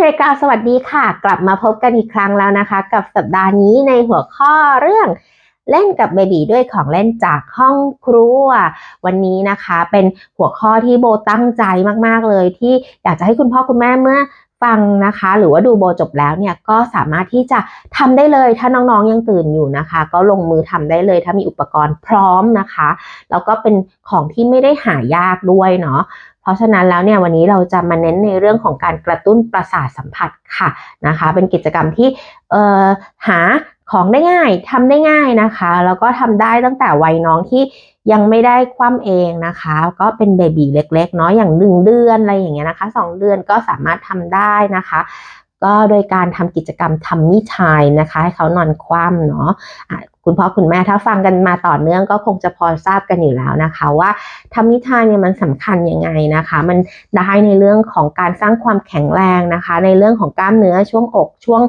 เมริกาสวัสดีค่ะ กลับมาพบกันอีกครั้งแล้วนะคะ กับสัปดาห์นี้ในหัวข้อเรื่องเล่นกับเบบีด้วยของเล่นจากห้องครัว วันนี้นะคะเป็นหัวข้อที่โบตั้งใจมาก ๆ เลย ที่อยากจะให้คุณพ่อคุณแม่เมื่อฟังนะคะ หรือว่าดูโบจบแล้วเนี่ยก็สามารถที่จะทำได้เลยถ้าน้องๆยังตื่นอยู่นะคะ ก็ลงมือทำได้เลยถ้ามีอุปกรณ์พร้อมนะคะ แล้วก็เป็นของที่ไม่ได้หายากด้วยเนาะ เพราะฉะนั้นแล้วเนี่ยวันนี้เราจะมาเน้นในเรื่องของการกระตุ้นประสาทสัมผัสค่ะนะคะ เป็นกิจกรรมที่เออหาของได้ง่ายทำได้ง่ายนะคะแล้วก็ทำได้ตั้งแต่วัยน้องที่ยังไม่ได้คว่ำเองนะคะ ก็เป็นเบบีเล็กๆเนาะอย่างหนึ่งเดือนอะไรอย่างเงี้ยนะคะสองเดือนก็สามารถทำได้นะคะ ก็โดยการทำกิจกรรมทำมิทายนะคะ ให้เขานอนคว่ำเนาะะ คุณพ่อคุณแม่ถ้าฟังกันมาต่อเนื่องก็คงจะพอทราบกันอยู่แล้วนะคะ ว่าทำมิทานเนี่ยมันสำคัญยังไงนะคะ มันได้ในเรื่องของการสร้างความแข็งแรงนะคะ ในเรื่องของกล้ามเนื้อช่วงอกช่วง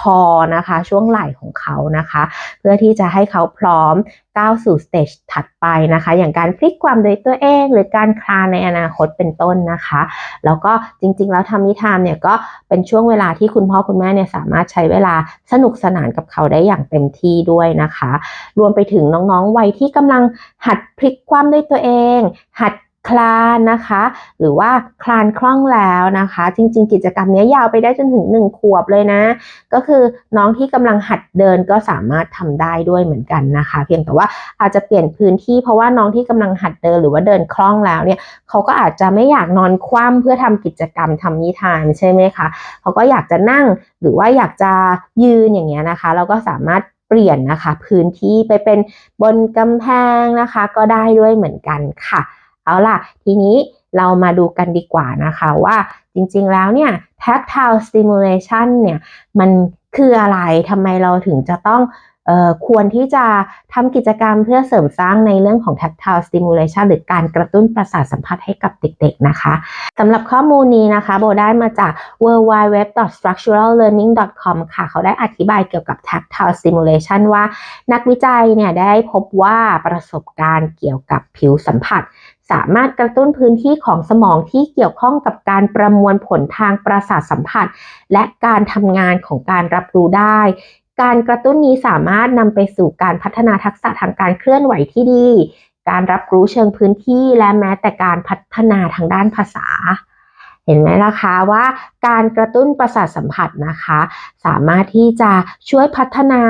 คอนะคะ ช่วงไหล่ของเขานะคะ เพื่อที่จะให้เขาพร้อมก้าวสู่สเตจถัดไปนะคะ อย่างการพลิกความโดยตัวเอง หรือการคลานในอนาคตเป็นต้นนะคะ แล้วก็จริงๆ แล้วทำนิทานเนี่ยก็เป็นช่วงเวลาที่คุณพ่อคุณแม่เนี่ยสามารถใช้เวลาสนุกสนานกับเขาได้อย่างเต็มที่ด้วยนะคะ รวมไปถึงน้องๆวัยที่กำลังหัดพลิกความด้วยตัวเอง หัด คลานนะคะ หรือว่าคลานคล่องแล้วนะคะ จริง ๆ กิจกรรมนี้ยาวไปได้จนถึง 1 ขวบเลยนะ ก็คือน้องที่กำลังหัดเดินก็สามารถทำได้ด้วยเหมือนกันนะคะ เพียงแต่ว่าอาจจะเปลี่ยนพื้นที่เพราะว่าน้องที่กำลังหัดเดินหรือว่าเดินคล่องแล้วเนี่ยเขาก็อาจจะไม่อยากนอนคว่ำเพื่อทำกิจกรรมทำนิทานใช่ไหมคะเขาก็อยากจะนั่งหรือว่าอยากจะยืนอย่างเงี้ยนะคะ เราก็สามารถเปลี่ยนนะคะ พื้นที่ไปเป็นบนกำแพงนะคะ ก็ได้ด้วยเหมือนกันค่ะ เอาล่ะ ทีนี้เรามาดูกันดีกว่านะคะว่าจริงๆแล้วเนี่ย tactile stimulation เนี่ยมันคืออะไรทำไมเราถึงจะต้องออควรที่จะทำกิจกรรมเพื่อเสริมสร้างในเรื่องของ tactile stimulation หรือการกระตุ้นประสาทสัมผัสให้กับเด็กๆนะคะสำหรับข้อมูลนี้นะคะ โบได้มาจาก w w w s t r u c t u r a l l e a r n i n g c o m ค่ะ เขาได้อธิบายเกี่ยวกับ tactile stimulation ว่านักวิจัยเนี่ยได้พบว่าประสบการณ์เกี่ยวกับผิวสัมผัส สามารถกระตุ้นพื้นที่ของสมองที่เกี่ยวข้องกับการประมวลผลทางประสาทสัมผัส และการทำงานของการรับรู้ได้ การกระตุ้นนี้สามารถนำไปสู่การพัฒนาทักษะทางการเคลื่อนไหวที่ดี การรับรู้เชิงพื้นที่และแม้แต่การพัฒนาทางด้านภาษา เห็นไหมล่ะคะว่าการกระตุ้นประสาทสัมผัสนะคะ สามารถที่จะช่วยพัฒนา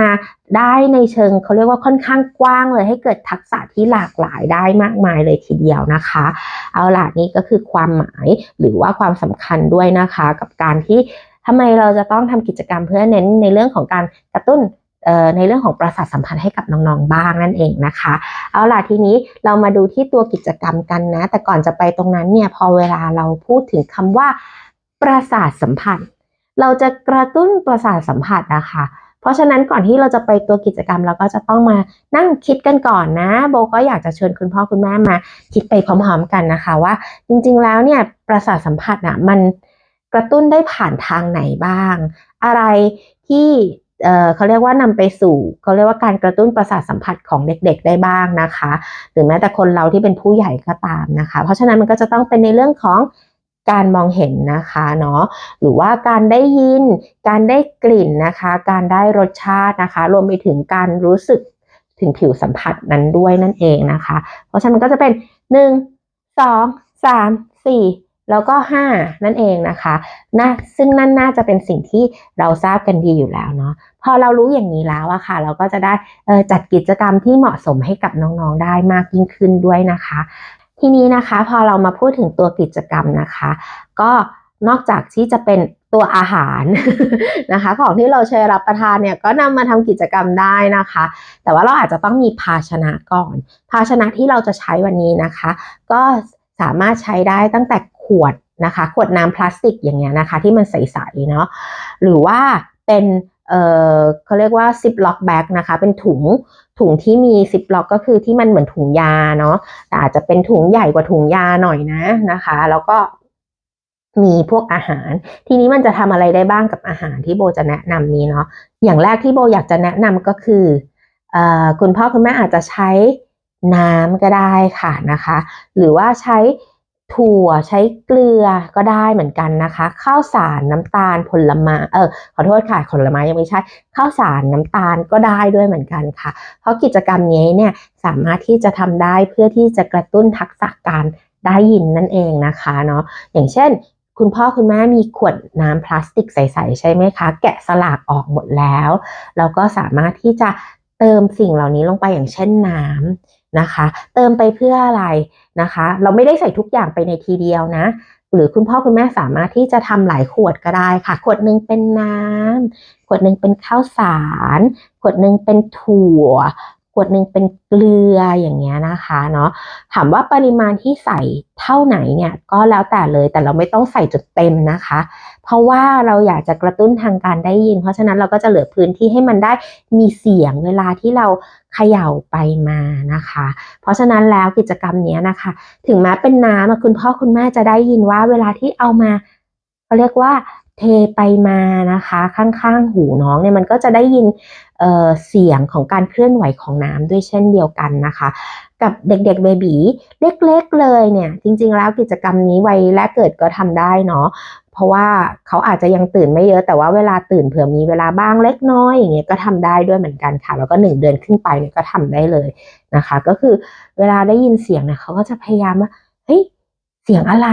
ได้ในเชิงเขาเรียกว่าค่อนข้างกว้างเลย ให้เกิดทักษะที่หลากหลายได้มากมายเลยทีเดียวนะคะ เอาล่ะนี่ก็คือความหมายหรือว่าความสำคัญด้วยนะคะ กับการที่ทำไมเราจะต้องทำกิจกรรมเพื่อเน้นในเรื่องของการกระตุ้น ในเรื่องของประสาทสัมพันธ์ให้กับน้องๆบ้างนั่นเองนะคะ เอาล่ะทีนี้เรามาดูที่ตัวกิจกรรมกันนะ แต่ก่อนจะไปตรงนั้นเนี่ยพอเวลาเราพูดถึงคำว่า ประสาทสัมผัส เราจะกระตุ้นประสาทสัมผัสนะคะเพราะฉะนั้นก่อนที่เราจะไปตัวกิจกรรมเราก็จะต้องมานั่งคิดกันก่อนนะ โบก็อยากจะเชิญคุณพ่อคุณแม่มา คิดไปพร้อมๆกันนะคะว่า จริงๆแล้วเนี่ยประสาทสัมผัสอะมันกระตุ้นได้ผ่านทางไหนบ้าง อะไรที่ เขาเรียกว่านำไปสู่เขาเรียกว่าการกระตุ้นประสาทสัมผัสของเด็กๆได้บ้างนะคะ หรือแม้แต่คนเราที่เป็นผู้ใหญ่ก็ตามนะคะ เพราะฉะนั้นมันก็จะต้องเป็นในเรื่องของการมองเห็นนะคะเนาะหรือว่าการได้ยิน การได้กลิ่นนะคะ การได้รสชาตินะคะ รวมไปถึงการรู้สึกถึงผิวสัมผัสนั้นด้วยนั่นเองนะคะ เพราะฉะนั้นมันก็จะเป็น 1 2 3 4 แล้วก็ 5 นั่นเองนะคะนะซึ่งนั่นน่าจะเป็นสิ่งที่เราทราบกันดีอยู่แล้วเนาะพอเรารู้อย่างนี้แล้วอะค่ะ เราก็จะได้จัดกิจกรรมที่เหมาะสมให้กับน้องๆได้มากยิ่งขึ้นด้วยนะคะ ทีนี้นะคะพอเรามาพูดถึงตัวกิจกรรมนะคะ ก็นอกจากที่จะเป็นตัวอาหารนะคะ ของที่เราใช้รับประทานเนี่ยก็นำมาทำกิจกรรมได้นะคะ แต่ว่าเราอาจจะต้องมีภาชนะก่อน ภาชนะที่เราจะใช้วันนี้นะคะ ก็สามารถใช้ได้ตั้งแต่ ขวดนะคะ ขวดน้ำพลาสติกอย่างเงี้ยนะคะ ที่มันใสๆเนาะหรือว่าเป็นเออเขาเรียกว่าซิปล็อกแบ็กนะคะ เป็นถุงถุงที่มีซิปล็อกก็คือที่มันเหมือนถุงยาเนาะแต่อาจจะเป็นถุงใหญ่กว่าถุงยาหน่อยนะนะคะ แล้วก็มีพวกอาหาร ทีนี้มันจะทำอะไรได้บ้างกับอาหารที่โบจะแนะนำนี้เนาะอย่างแรกที่โบอยากจะแนะนำก็คืออคุณพ่อคุณแม่อาจจะใช้น้ำก็ได้ค่ะนะคะ หรือว่าใช้ ถั่วใช้เกลือก็ได้เหมือนกันนะคะ ข้าวสารน้ำตาลผลไม้เออขอโทษค่ะผลไม้ยังไม่ใช่ ข้าวสารน้ำตาลก็ได้ด้วยเหมือนกันค่ะ เพราะกิจกรรมนี้เนี่ยสามารถที่จะทำได้เพื่อที่จะกระตุ้นทักษะการได้ยินนั่นเองนะคะเนาะอย่างเช่น คุณพ่อคุณแม่มีขวดน้ำพลาสติกใสๆใช่ไหมคะ แกะสลักออกหมดแล้ว เราก็สามารถที่จะเติมสิ่งเหล่านี้ลงไปอย่างเช่นน้ำ นะคะ เติมไปเพื่ออะไรนะคะ เราไม่ได้ใส่ทุกอย่างไปในทีเดียวนะ หรือคุณพ่อคุณแม่สามารถที่จะทำหลายขวดก็ได้ค่ะ ขวดหนึ่งเป็นน้ำขวดหนึ่งเป็นข้าวสาร ขวดหนึ่งเป็นถั่ว วดหนึ่งเป็นเกลืออย่างเงี้ยนะคะเนาะถามว่าปริมาณที่ใส่เท่าไหนเนี่ยก็แล้วแต่เลยแต่เราไม่ต้องใส่จนเต็มนะคะ เพราะว่าเราอยากจะกระตุ้นทางการได้ยิน เพราะฉะนั้นเราก็จะเหลือพื้นที่ให้มันได้มีเสียงเวลาที่เราเขย่าไปมานะคะ เพราะฉะนั้นแล้วกิจกรรมเนี้ยนะคะ ถึงแม้เป็นน้ำคุณพ่อคุณแม่จะได้ยินว่าเวลาที่เอามาเขาเรียกว่า เทไปมานะคะข้างๆหูน้องเนี่ยมันก็จะได้ยินเเสียงของการเคลื่อนไหวของน้ำด้วยเช่นเดียวกันนะคะ กับเด็กๆเบบีเล็กๆเลยเนี่ยจริงๆแล้วกิจกรรมนี้วัยแรกเกิดก็ทำได้เนาะเพราะว่าเขาอาจจะยังตื่นไม่เยอะแต่ว่าเวลาตื่นเผื่อมีเวลาบ้างเล็กน้อยอย่างเงี้ยก็ทำได้ด้วยเหมือนกันค่ะ แล้วก็หนึ่งเดือนขึ้นไปเนี่ยก็ทำได้เลยนะคะ ก็คือเวลาได้ยินเสียงเนี่ยเขาก็จะพยายามว่าเฮ้ยเสียงอะไร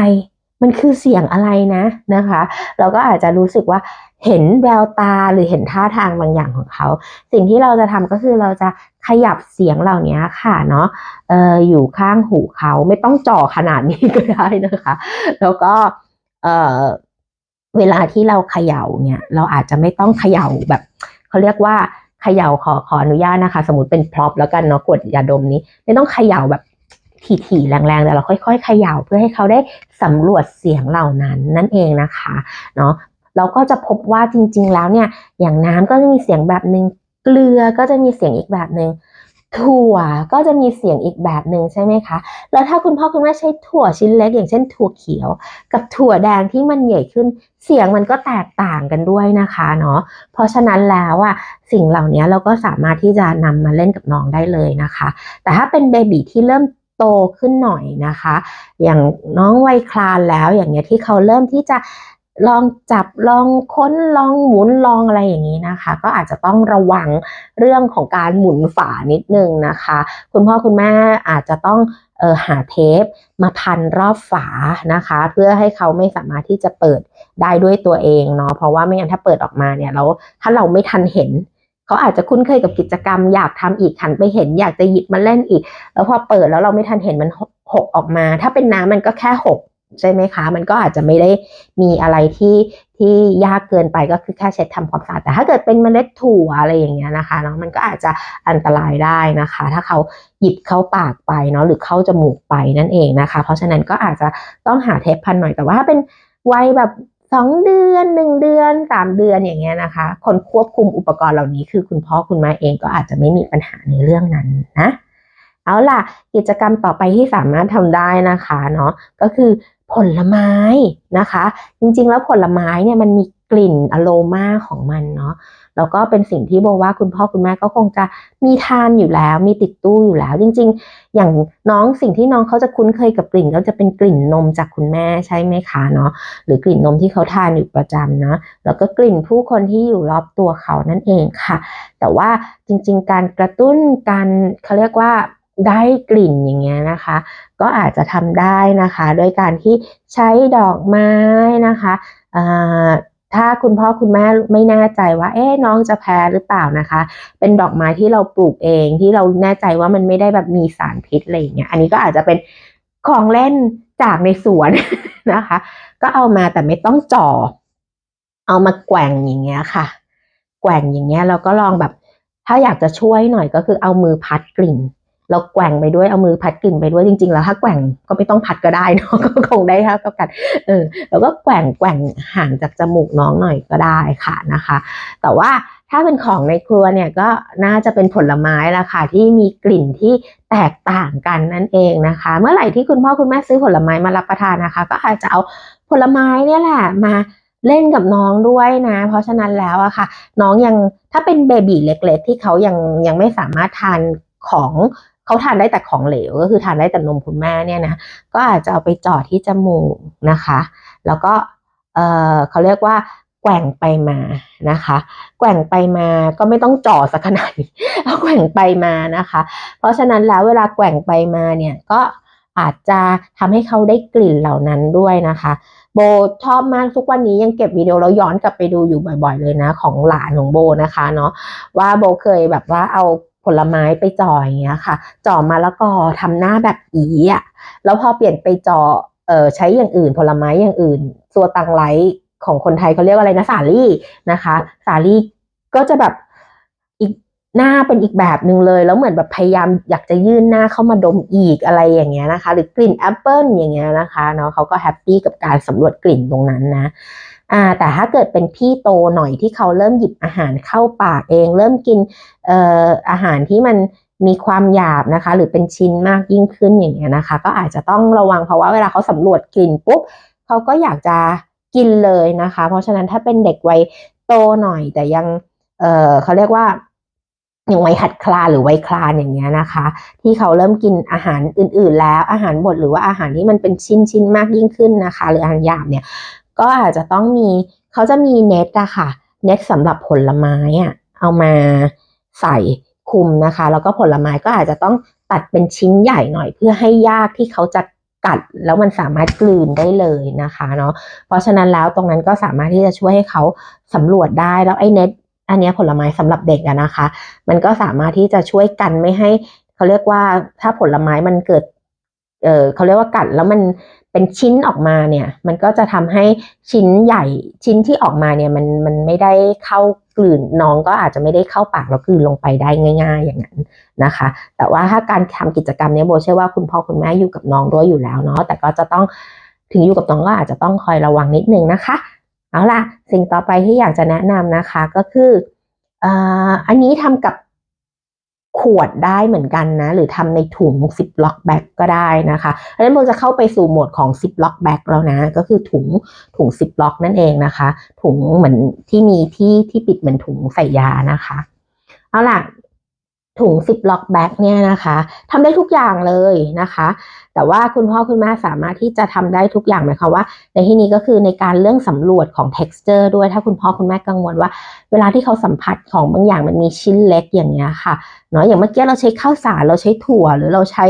มันคือเสียงอะไรนะนะคะ เราก็อาจจะรู้สึกว่าเห็นแววตาหรือเห็นท่าทางบางอย่างของเขา สิ่งที่เราจะทำก็คือเราจะขยับเสียงเหล่านี้ค่ะเนาะเอออยู่ข้างหูเขาไม่ต้องจ่อขนาดนี้ก็ได้นะคะ แล้วก็เออเวลาที่เราเขย่าเนี่ย เราอาจจะไม่ต้องเขย่าแบบเขาเรียกว่าเขย่าขอขออนุญาตนะคะ สมมติเป็นพร็อพแล้วกันเนาะขวดยาดมนี้ ไม่ต้องเขย่าแบบ ถี่ๆแรงๆแต่เราค่อยๆเขย่าเพื่อให้เขาได้สำรวจเสียงเหล่านั้นนั่นเองนะคะเนาะเราก็จะพบว่าจริง ๆ แล้วเนี่ยอย่างน้ำก็จะมีเสียงแบบหนึ่งเกลือก็จะมีเสียงอีกแบบหนึ่งถั่วก็จะมีเสียงอีกแบบหนึ่งใช่ไหมคะ แล้วถ้าคุณพ่อคุณแม่ใช้ถั่วชิ้นเล็กอย่างเช่นถั่วเขียว กับถั่วแดงที่มันใหญ่ขึ้น เสียงมันก็แตกต่างกันด้วยนะคะเนาะ เพราะฉะนั้นแล้วอะสิ่งเหล่านี้เราก็สามารถที่จะนำมาเล่นกับน้องได้เลยนะคะ แต่ถ้าเป็นเบบีที่เริ่ม โตขึ้นหน่อยนะคะ อย่างน้องวัยคลานแล้วอย่างเงี้ยที่เขาเริ่มที่จะลองจับลองค้นลองหมุนลองอะไรอย่างนี้นะคะ ก็อาจจะต้องระวังเรื่องของการหมุนฝานิดนึงนะคะ คุณพ่อคุณแม่อาจจะต้องเออหาเทปมาพันรอบฝานะคะ เพื่อให้เขาไม่สามารถที่จะเปิดได้ด้วยตัวเองเนาะเพราะว่าไม่งั้นถ้าเปิดออกมาเนี่ยแล้วถ้าเราไม่ทันเห็น เขาอาจจะคุ้นเคยกับกิจกรรม อยากทำอีกหันไปเห็น อยากจะหยิบมาเล่นอีก แล้วพอเปิดแล้วเราไม่ทันเห็นมันหกออกมา ถ้าเป็นน้ำมันก็แค่หกใช่ไหมคะ มันก็อาจจะไม่ได้มีอะไรที่ที่ยากเกินไปก็คือแค่เช็ดทำความสะอาดแต่ถ้าเกิดเป็นเมล็ดถั่วอะไรอย่างเงี้ยนะคะเนาะมันก็อาจจะอันตรายได้นะคะ ถ้าเขาหยิบเข้าปากไปเนาะหรือเข้าจมูกไปนั่นเองนะคะ เพราะฉะนั้นก็อาจจะต้องหาเทปพันหน่อยแต่ว่าถ้าเป็นวัยแบบ สองเดือนหนึ่งเดือนสามเดือนอย่างเงี้ยนะคะ คนควบคุมอุปกรณ์เหล่านี้คือคุณพ่อคุณแม่เองก็อาจจะไม่มีปัญหาในเรื่องนั้นนะเอาล่ะกิจกรรมต่อไปที่สามารถทำได้นะคะเนาะก็คือผลไม้นะคะ จริงๆแล้วผลไม้เนี่ยมันมี กลิ่นอโรมาของมันเนาะแล้วก็เป็นสิ่งที่โบว่าคุณพ่อคุณแม่ก็คงจะมีทานอยู่แล้ว มีติดตู้อยู่แล้ว จริง ๆ อย่างน้องสิ่งที่น้องเขาจะคุ้นเคยกับกลิ่นก็จะเป็นกลิ่นนมจากคุณแม่ใช่ไหมคะเนาะหรือกลิ่นนมที่เขาทานอยู่ประจำนะแล้วก็กลิ่นผู้คนที่อยู่รอบตัวเขานั่นเองค่ะ แต่ว่าจริง ๆ การกระตุ้นการเขาเรียกว่าได้กลิ่นอย่างเงี้ยนะคะ ก็อาจจะทำได้นะคะ โดยการที่ใช้ดอกไม้นะคะ ถ้าคุณพ่อคุณแม่ไม่แน่ใจว่า เอ๊น้องจะแพ้หรือเปล่านะคะ เป็นดอกไม้ที่เราปลูกเองที่เราแน่ใจว่ามันไม่ได้แบบมีสารพิษอะไรอย่างเงี้ย อันนี้ก็อาจจะเป็นของเล่นจากในสวนนะคะ ก็เอามาแต่ไม่ต้องจ่อ เอามาแกว่งอย่างเงี้ยค่ะ แกว่งอย่างเงี้ยเราก็ลองแบบ ถ้าอยากจะช่วยหน่อยก็คือเอามือพัดกลิ่น เราแกว่งไปด้วยเอามือพัดกลิ่นไปด้วยจริง ๆ แล้วถ้าแกว่งก็ไม่ต้องพัดก็ได้เนาะก็คงได้เท่ากันเออแล้วก็แกว่งแกว่งห่างจากจมูกน้องหน่อยก็ได้ค่ะนะคะ แต่ว่าถ้าเป็นของในครัวเนี่ยก็น่าจะเป็นผลไม้ละค่ะที่มีกลิ่นที่แตกต่างกันนั่นเองนะคะ เมื่อไหร่ที่คุณพ่อคุณแม่ซื้อผลไม้มารับประทานนะคะ ก็อาจจะเอาผลไม้เนี่ยแหละมาเล่นกับน้องด้วยนะ เพราะฉะนั้นแล้วอะค่ะ น้องยังถ้าเป็นเบบีเล็ก ๆ ที่เขายังยังไม่สามารถทานของ เขาทานได้แต่ของเหลวก็คือทานได้แต่นมคุณแม่เนี่ยนะก็อาจจะเอาไปจาะที่จมูกนะคะ แล้วก็เออเขาเรียกว่าแกว่งไปมานะคะ แกว่งไปมาก็ไม่ต้องจ่อสักขนาดนี้เอาแกว่งไปมานะคะ เพราะฉะนั้นแล้วเวลาแกว่งไปมาเนี่ยก็อาจจะทำให้เขาได้กลิ่นเหล่านั้นด้วยนะคะ โบชอบมากทุกวันนี้ยังเก็บวิดีโอแล้วย้อนกลับไปดูอยู่บ่อย ๆ เลยนะ ของหลานของโบนะคะเนาะว่าโบเคยแบบว่าเอา ผลไม้ไปจ่ออย่างเงี้ยค่ะ จ่อมาแล้วก็ทำหน้าแบบอีอะแล้วพอเปลี่ยนไปจ่อเอ่อใช้อย่างอื่นผลไม้อย่างอื่น ตัวตังไลท์ของคนไทยเขาเรียกว่าอะไรนะสาลี่นะคะ สาลี่ก็จะแบบอีกหน้าเป็นอีกแบบหนึ่งเลย แล้วเหมือนแบบพยายามอยากจะยื่นหน้าเข้ามาดมอีกอะไรอย่างเงี้ยนะคะ หรือกลิ่นแอปเปิลอย่างเงี้ยนะคะเนาะเขาก็แฮปปี้กับการสำรวจกลิ่นตรงนั้นนะ อ่าแต่ถ้าเกิดเป็นพี่โตหน่อยที่เขาเริ่มหยิบอาหารเข้าปากเอง เริ่มกินเอ่ออาหารที่มันมีความหยาบนะคะ หรือเป็นชิ้นมากยิ่งขึ้นอย่างเงี้ยนะคะ ก็อาจจะต้องระวังเพราะว่าเวลาเขาสำรวจกลิ่นปุ๊บเขาก็อยากจะกินเลยนะคะ เพราะฉะนั้นถ้าเป็นเด็กวัยโตหน่อย แต่ยังเอ่อเขาเรียกว่ายังวัยหัดคลานหรือวัยคลานอย่างเงี้ยนะคะ ที่เขาเริ่มกินอาหารอื่น ๆ แล้วอาหารบดหรือว่าอาหารที่มันเป็นชิ้นชิ้นๆมากยิ่งขึ้นนะคะ หรืออาหารหยาบเนี่ย ก็อาจจะต้องมีเขาจะมีเน็ตอะค่ะ เน็ตสำหรับผลไม้อะเอามาใส่คุมนะคะ แล้วก็ผลไม้ก็อาจจะต้องตัดเป็นชิ้นใหญ่หน่อย เพื่อให้ยากที่เขาจะกัดแล้วมันสามารถกลืนได้เลยนะคะเนาะเพราะฉะนั้นแล้วตรงนั้นก็สามารถที่จะช่วยให้เขาสำรวจได้แล้วไอ้เน็ตอันนี้ผลไม้สำหรับเด็กอะนะคะ มันก็สามารถที่จะช่วยกันไม่ให้เขาเรียกว่าถ้าผลไม้มันเกิด เออเขาเรียกว่ากัดแล้วมันเป็นชิ้นออกมาเนี่ย มันก็จะทำให้ชิ้นใหญ่ชิ้นที่ออกมาเนี่ยมันมันไม่ได้เข้ากลืนน้องก็อาจจะไม่ได้เข้าปากแล้วกลืนลงไปได้ง่าย ๆ อย่างนั้นนะคะ แต่ว่าถ้าการทำกิจกรรมเนี้ยโบเชื่อว่าคุณพ่อคุณแม่อยู่กับน้องด้วยอยู่แล้วเนาะแต่ก็จะต้องถึงอยู่กับน้องก็อาจจะต้องคอยระวังนิดนึงนะคะเอาล่ะสิ่งต่อไปที่อยากจะแนะนำนะคะก็คืออ,อันนี้ทำกับ ขวดได้เหมือนกันนะ หรือทำในถุงซิปล็อกแบ็กก็ได้นะคะเพราะฉะนั้นโบจะเข้าไปสู่โหมดของซิปล็อกแบ็กแล้วนะ ก็คือถุงถุงซิปล็อกนั่นเองนะคะ ถุงเหมือนที่มีที่ที่ปิดเหมือนถุงใส่ยานะคะ เอาล่ะ ถุงซิปล็อกแบ็กเนี่ยนะคะทำได้ทุกอย่างเลยนะคะ แต่ว่าคุณพ่อคุณแม่สามารถที่จะทำได้ทุกอย่างหมายความว่า ในที่นี้ก็คือในการเรื่องสำรวจของ texture ด้วยถ้าคุณพ่อคุณแม่กังวลว่า เวลาที่เขาสัมผัสของบางอย่างมันมีชิ้นเล็กอย่างเงี้ยค่ะเนาะอย่างเมื่อกี้เราใช้ข้าวสารเราใช้ถั่วหรือเราใช้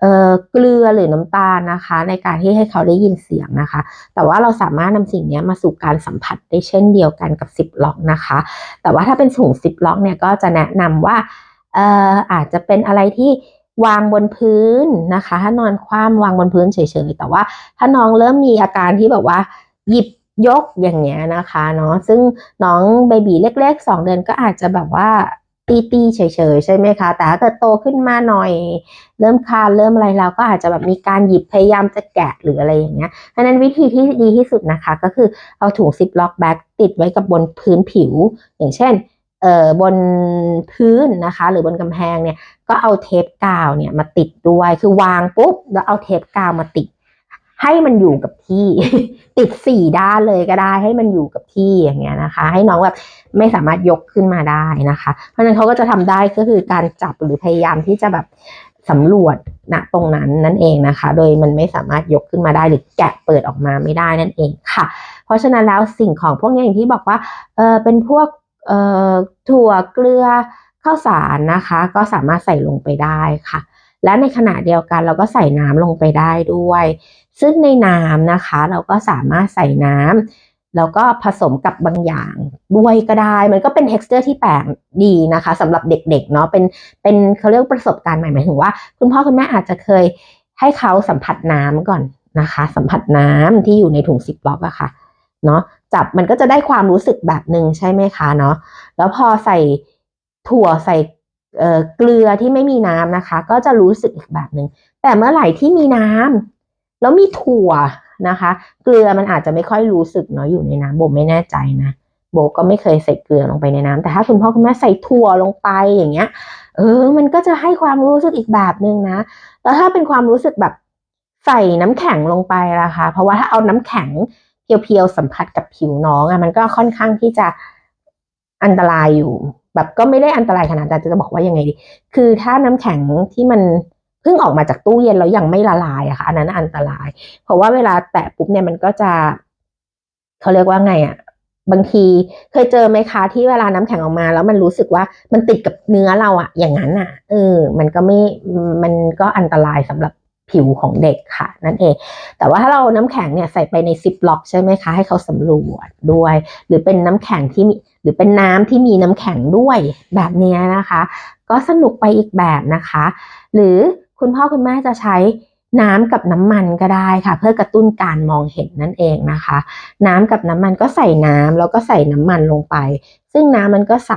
เเกลือหรือน้ำตาลนะคะ ในการที่ให้เขาได้ยินเสียงนะคะ แต่ว่าเราสามารถนำสิ่งนี้มาสู่การสัมผัสได้เช่นเดียวกันกับซิปล็อกนะคะ แต่ว่าถ้าเป็นถุงซิปล็อกเนี่ยก็จะแนะนำว่า อาจจะเป็นอะไรที่วางบนพื้นนะคะ ถ้านอนคว่ำวางบนพื้นเฉยๆแต่ว่าถ้าน้องเริ่มมีอาการที่แบบว่า หยิบยกอย่างเงี้ยนะคะเนาะซึ่งน้องเบบีเล็กๆสองเดือนก็อาจจะแบบว่าตีตีๆเฉยๆใช่ไหมคะ แต่ถ้าเกิดโตขึ้นมาหน่อย เริ่มคลานเริ่มอะไรแล้วก็อาจจะแบบมีการหยิบพยายามจะแกะหรืออะไรอย่างเงี้ยเพราะนั้นวิธีที่ดีที่สุดนะคะ ก็คือเอาถุงซิปล็อกแบ็กติดไว้กับบนพื้นผิว อย่างเช่น บนพื้นนะคะ หรือบนกำแพงเนี่ยก็เอาเทปกาวเนี่ยมาติดด้วยคือวางปุ๊บแล้วเอาเทปกาวมาติด ให้มันอยู่กับที่ ติดสี่ด้านเลยก็ได้ ให้มันอยู่กับที่อย่างเงี้ยนะคะ ให้น้องแบบไม่สามารถยกขึ้นมาได้นะคะ เพราะฉะนั้นเขาก็จะทำได้ก็คือการจับหรือพยายามที่จะแบบสำรวจณตรงนั้นนั่นเองนะคะ โดยมันไม่สามารถยกขึ้นมาได้หรือแกะเปิดออกมาไม่ได้นั่นเองค่ะ เพราะฉะนั้นแล้วสิ่งของพวกนี้อย่างที่บอกว่าเออเป็นพวก ถั่วเกลือข้าวสารนะคะ ก็สามารถใส่ลงไปได้ค่ะ และในขณะเดียวกันเราก็ใส่น้ำลงไปได้ด้วย ซึ่งในน้ำนะคะ เราก็สามารถใส่น้ำแล้วก็ผสมกับบางอย่างด้วยก็ได้ มันก็เป็น texture ที่แปลกดีนะคะสำหรับเด็กๆเนาะเป็นเป็นเขาเรียกประสบการณ์ใหม่หมายถึงว่า คุณพ่อคุณแม่อาจจะเคยให้เขาสัมผัสน้ำก่อนนะคะ สัมผัสน้ำที่อยู่ในถุงซิปล็อกอะค่ะเนาะ จับมันก็จะได้ความรู้สึกแบบหนึ่งใช่ไหมคะเนาะแล้วพอใส่ถั่วใส่เกลือที่ไม่มีน้ำนะคะ ก็จะรู้สึกอีกแบบหนึ่งแต่เมื่อไหร่ที่มีน้ำแล้วมีถั่วนะคะ เกลือมันอาจจะไม่ค่อยรู้สึกเนาะอยู่ในน้ำโบไม่แน่ใจนะโบก็ไม่เคยใส่เกลือลงไปในน้ำแต่ถ้าคุณพ่อคุณแม่ใส่ถั่วลงไปอย่างเงี้ย เออ มันก็จะให้ความรู้สึกอีกแบบหนึ่งนะแล้วถ้าเป็นความรู้สึกแบบใส่น้ำแข็งลงไปล่ะคะ เพราะว่าถ้าเอาน้ำแข็ง เพียวๆสัมผัสกับผิวน้องอะมันก็ค่อนข้างที่จะอันตรายอยู่ แบบก็ไม่ได้อันตรายขนาดนั้นแต่จะบอกว่ายังไงดี คือถ้าน้ำแข็งที่มันเพิ่งออกมาจากตู้เย็นแล้วยังไม่ละลายอะค่ะอันนั้นอันตราย เพราะว่าเวลาแตะปุ๊บเนี่ยมันก็จะเขาเรียกว่าไงอะบางทีเคยเจอไหมคะที่เวลาน้ำแข็งออกมา แล้วมันรู้สึกว่ามันติดกับเนื้อเราอะอย่างนั้นอะเออ มันก็ไม่มันก็อันตรายสำหรับ ผิวของเด็กค่ะ นั่นเอง แต่ว่าถ้าเราน้ำแข็งเนี่ยใส่ไปในซิปล็อกใช่ไหมคะ ให้เขาสำรวจด้วย หรือเป็นน้ำแข็งที่มีหรือเป็นน้ำที่มีน้ำแข็งด้วยแบบนี้นะคะ ก็สนุกไปอีกแบบนะคะ หรือคุณพ่อคุณแม่จะใช้น้ำกับน้ำมันก็ได้ค่ะ เพื่อกระตุ้นการมองเห็นนั่นเองนะคะ น้ำกับน้ำมันก็ใส่น้ำแล้วก็ใส่น้ำมันลงไปซึ่งน้ำมันก็ใส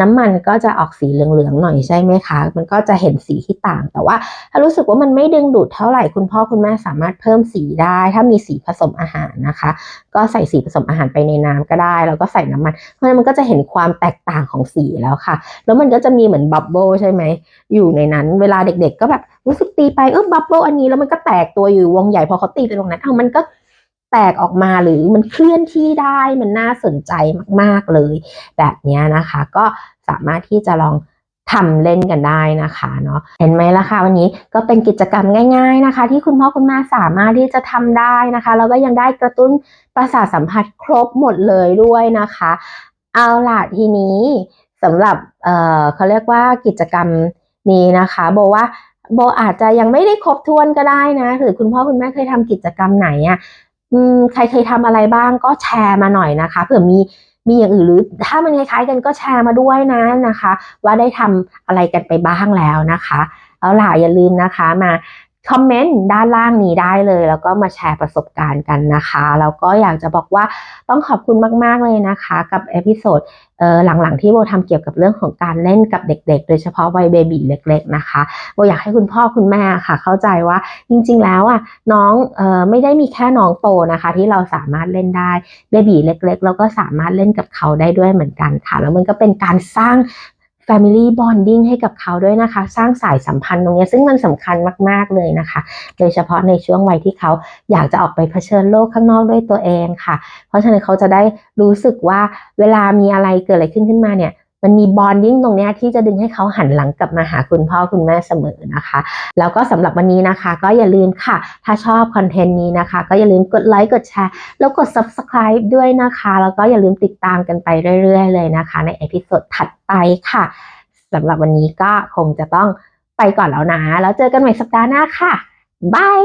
น้ำมันก็จะออกสีเหลืองๆหน่อยใช่ไหมคะ มันก็จะเห็นสีที่ต่าง แต่ว่าถ้ารู้สึกว่ามันไม่ดึงดูดเท่าไหร่คุณพ่อคุณแม่สามารถเพิ่มสีได้ ถ้ามีสีผสมอาหารนะคะ ก็ใส่สีผสมอาหารไปในน้ำก็ได้ แล้วก็ใส่น้ำมัน เพราะฉะนั้นมันก็จะเห็นความแตกต่างของสีแล้วค่ะ แล้วมันก็จะมีเหมือนบับเบิลใช่ไหม อยู่ในนั้น เวลาเด็ก ๆ ก็แบบรู้สึกตีไปเออบับเบิลอันนี้แล้วมันก็แตกตัวอยู่วงใหญ่พอเขาตีไปตรงนั้น เอามันก็ แตกออกมาหรือมันเคลื่อนที่ได้มันน่าสนใจมากๆเลย แบบนี้นะคะ ก็สามารถที่จะลองทำเล่นกันได้นะคะเนาะเห็นไหมล่ะคะวันนี้ก็เป็นกิจกรรมง่าย ๆนะคะ ที่คุณพ่อคุณแม่สามารถที่จะทำได้นะคะแล้วก็ยังได้กระตุ้นประสาทสัมผัสครบหมดเลยด้วยนะคะ เอาล่ะทีนี้สำหรับเอ่อเขาเรียกว่ากิจกรรมนี้นะคะโบว่าโบอาจจะยังไม่ได้ครบถ้วนก็ได้นะหรือคุณพ่อคุณแม่เคยทำกิจกรรมไหนอะ่ะ อืมใครเคยทำอะไรบ้างก็แชร์มาหน่อยนะคะเผื่อมีมีอย่างอื่นหรือถ้ามันคล้ายๆกันก็แชร์มาด้วยนะนะคะ ว่าได้ทำอะไรกันไปบ้างแล้วนะคะเอาล่ะอย่าลืมนะคะมา คอมเมนต์ด้านล่างนี้ได้เลย แล้วก็มาแชร์ประสบการณ์กันนะคะ แล้วก็อยากจะบอกว่าต้องขอบคุณมาก ๆ เลยนะคะ กับเอพิโซดหลังๆที่โบทำเกี่ยวกับเรื่องของการเล่นกับเด็ก ๆ โดยเฉพาะวัยเบบีเล็ก ๆ นะคะโบอยากให้คุณพ่อคุณแม่ค่ะ เข้าใจว่าจริง ๆ แล้วอะน้องออไม่ได้มีแค่น้องโตนะคะ ที่เราสามารถเล่นได้เบบีเล็ก ๆ เราก็สามารถเล่นกับเขาได้ด้วยเหมือนกันค่ะ แล้วมันก็เป็นการสร้าง Family Bonding ให้กับเขาด้วยนะคะ สร้างสายสัมพันธ์ตรงนี้ซึ่งมันสำคัญมาก ๆ เลยนะคะ โดยเฉพาะในช่วงวัยที่เขาอยากจะออกไปเผชิญโลกข้างนอกด้วยตัวเองค่ะ เพราะฉะนั้นเขาจะได้รู้สึกว่าเวลามีอะไรเกิดอะไรขึ้นขึ้นมาเนี่ย มันมีบอนดิ้งตรงนี้ที่จะดึงให้เขาหันหลังกลับมาหาคุณพ่อคุณแม่เสมอนะคะ แล้วก็สำหรับวันนี้นะคะ ก็อย่าลืมค่ะ ถ้าชอบคอนเทนต์นี้นะคะ ก็อย่าลืมกดไลค์กดแชร์แล้วกด subscribe ด้วยนะคะ แล้วก็อย่าลืมติดตามกันไปเรื่อย ๆ เลยนะคะ ในเอพิโซดถัดไปค่ะสำหรับวันนี้ก็คงจะต้องไปก่อนแล้วนะ แล้วเจอกันใหม่สัปดาห์หน้าค่ะบาย